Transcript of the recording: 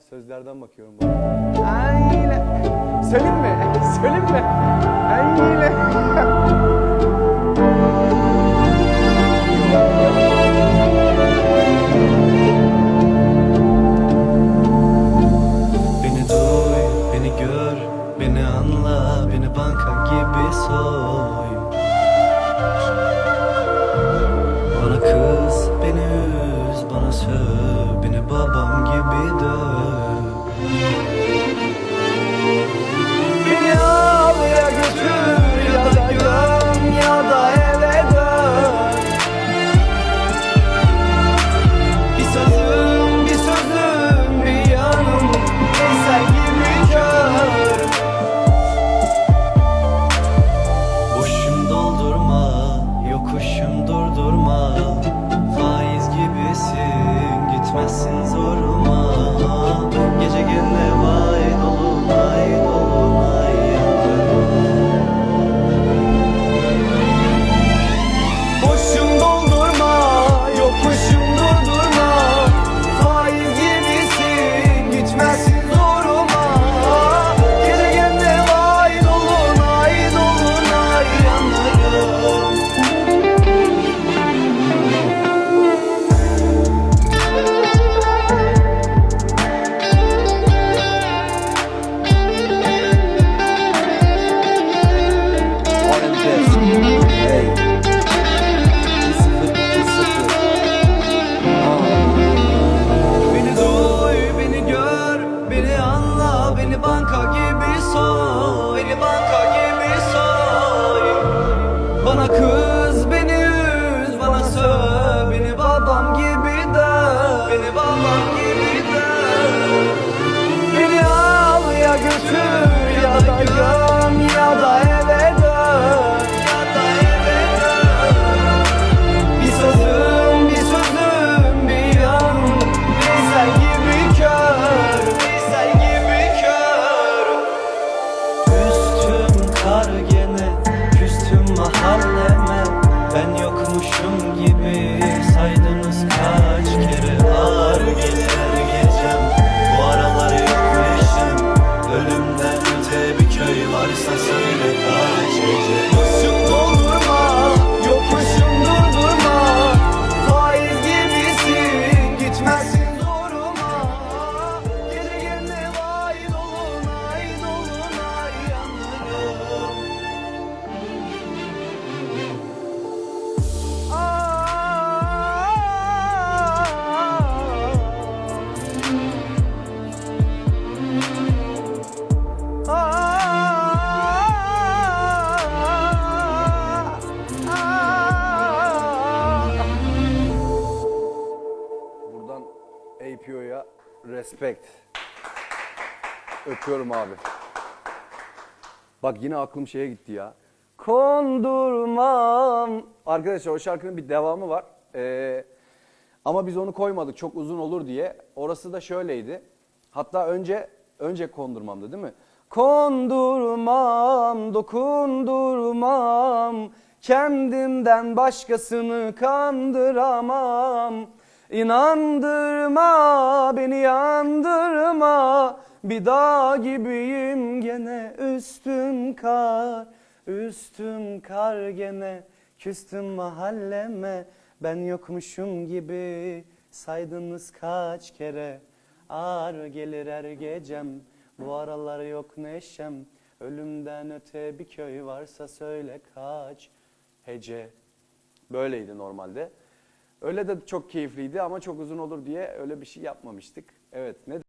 sözlerden bakıyorum. Aile. Söyleyeyim mi? Söyleyeyim mi? Aile. Bana kız, beni üz, bana söv. Beni babam gibi döv. Beni babam gibi APO'ya respect. Öpüyorum abi. Bak yine aklım şeye gitti ya. Kondurmam. Arkadaşlar o şarkının bir devamı var. Ee, ama biz onu koymadık çok uzun olur diye. Orası da şöyleydi. Hatta önce önce kondurmamdı değil mi? Kondurmam, dokundurmam. Kendimden başkasını kandıramam. İnandırma, beni yandırma. Bir dağ gibiyim gene üstüm kar. Üstüm kar gene küstüm mahalleme. Ben yokmuşum gibi saydınız kaç kere. Ağır gelir her gecem bu aralar yok neşem. Ölümden öte bir köy varsa söyle kaç hece. Böyleydi normalde. Öyle de çok keyifliydi ama çok uzun olur diye öyle bir şey yapmamıştık. Evet ne